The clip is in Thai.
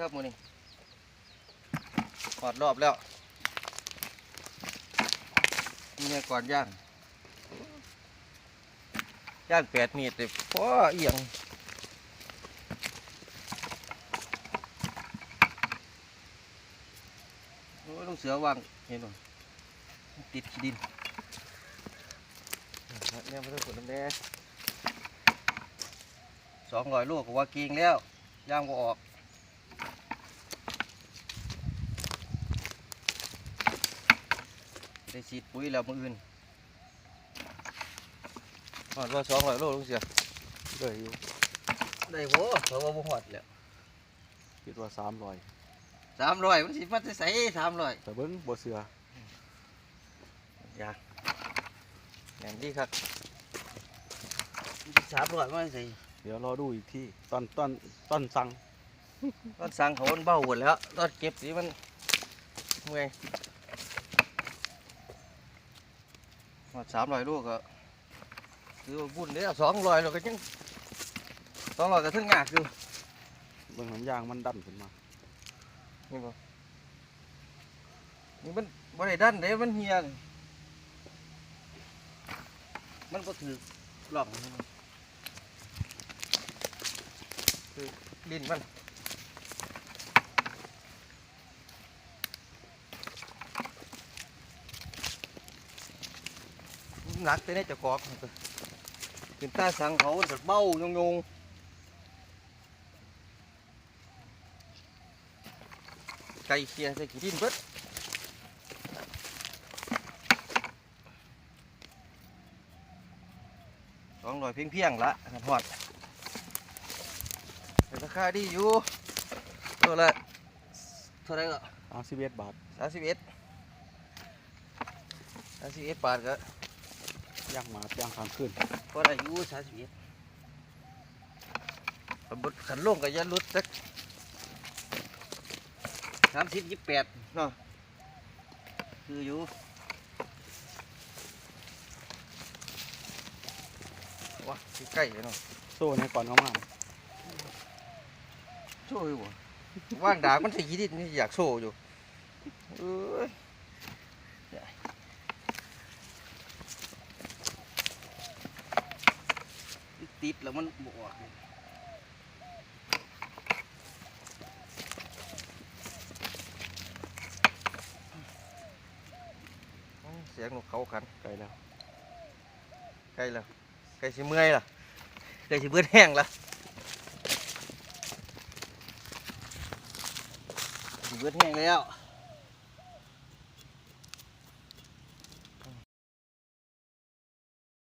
ครับมือนี้หอดรอบแล้วนี่ไงก่อนย่างย่างแปดมีดเลยพอเอียงโอ้ยต้องเสือวางเห็นหน่อยติดขี้ดินเนี่ยไม่ต้องกดน้ำแดงสองร้อยลูกก็ว่ากิงแล้วย่างก็ออก ได้ฉีดปุ๋ยแล้วมืออื่นหอดว่าสองร้อยโลลุงเสียเลยอยู่ได้โว้เพราะว่าบ่หอดแล้วคิดว่าสามร้อยสามร้อยมันสิมาจะใส่สามร้อยแต่เบิ้งบ่เสืออยากแหนมดีครับสามร้อยมาใส่เดี๋ยวรอดูอีกที่ตอนตอนตอนสั่งตอนสั่งเขามันเบาหมดแล้วตอนเก็บสิมันเมื่อยห อดสามร้อยลูกก็คือว่าบุญเนี่ยสองร้อยเราก็ยังสองร้อยก็ถึงงากอยู่เบิ้งน้ำยางมันดันขึ้นมานี่บ่นี่มันบ่ได้ดันเด้มันเฮียนี่มันก็ถือหลอกนี่มันคือลิ้นมัน หนักแต่ในจะกอกนี่ก็ขึ้นใต้สังเขามันจะเบ้ายงยงๆไก่เคียใส่ขี้ดินเบิดสองร้อยเพียงเพียงๆละหันหอดแต่ราคาดีอยู่ตัวละเท่าไหรก็สามสิบเอ็ดบาทสามสิบเอ็ดสามสิบเอ็ดบาทก็ ย่างหมาย่างข้างขึ้นก็ได้อยู่สามสิบเอ็ดขันบดขันลงก็อยันลุดสักสามสิบยี่สิบแปดเนาะคืออยู่ว้าสิใกล้เลยเนาะโซ่ในก่อนเข้ามาโซ่อยู่บ่ว่างดากมันใส่ยีดินนี่อยากโซ่อยู่เอ้ย ติดแล้วมันบออกเสียงนกเขาขันไกลแล้วใกล้แล้วใกล้สิเมื่อยล่ะใกล้สิเบื่อแห้งล่ะสิเบื่อแห้งแล้ว